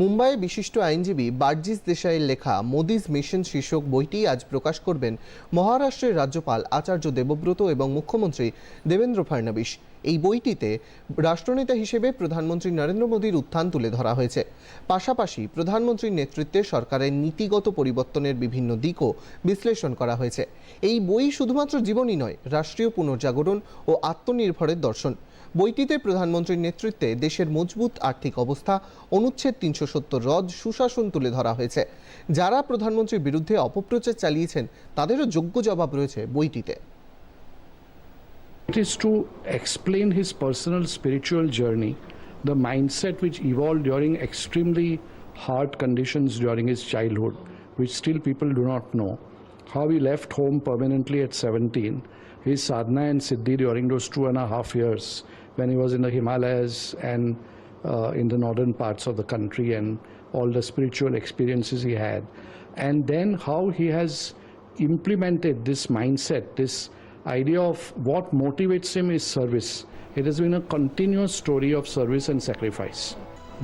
মুম্বাইয়ে বিশিষ্ট আইনজীবী বার্জিস দেশাইয়ের লেখা মোদিজ মিশন শীর্ষক বইটি আজ প্রকাশ করবেন মহারাষ্ট্রের রাজ্যপাল আচার্য দেবব্রত এবং মুখ্যমন্ত্রী দেবেন্দ্র ফাডনবিস এই বইটিতে রাষ্ট্রনেতা হিসেবে প্রধানমন্ত্রী নরেন্দ্র মোদীর উত্থান তুলে ধরা হয়েছে। পাশাপাশি প্রধানমন্ত্রীর নেতৃত্বে সরকারের নীতিগত পরিবর্তনের বিভিন্ন দিকও বিশ্লেষণ করা হয়েছে। এই বই শুধুমাত্র জীবনী নয়, রাষ্ট্রীয় পুনর্জাগরণ ও আত্মনির্ভরের দর্শন। বইটিতে প্রধানমন্ত্রীর নেতৃত্বে দেশের মজবুত আর্থিক অবস্থা অনুচ্ছেদ তিনশো সত্তর রদ সুশাসন তুলে ধরা হয়েছে যারা প্রধানমন্ত্রীর বিরুদ্ধে অপপ্রচার চালিয়েছেন তাদেরও যোগ্য জবাব রয়েছে বইটিতে It is to explain his personal spiritual journey, the mindset which evolved during extremely hard conditions during his childhood, which still people do not know. How he left home permanently at 17, his sadhana and siddhi during those two and a half years when he was in the Himalayas and uh, in the northern parts of the country and all the spiritual experiences he had. And then how he has implemented this mindset, this idea of what motivates him is service. It has been a continuous story of service and sacrifice.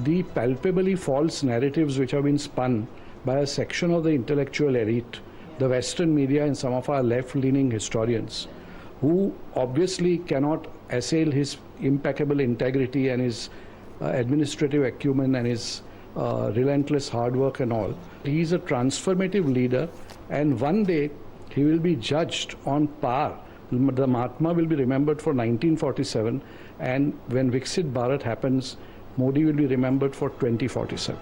The palpably false narratives which have been spun by a section of the intellectual elite, the Western media, and some of our left leaning historians, who obviously cannot assail his impeccable integrity and his uh, administrative acumen and his uh, relentless hard work and all. He is a transformative leader, and one day he will be judged on par. The Mahatma will be remembered for 1947, and when Viksit Bharat happens, Modi will be remembered for 2047.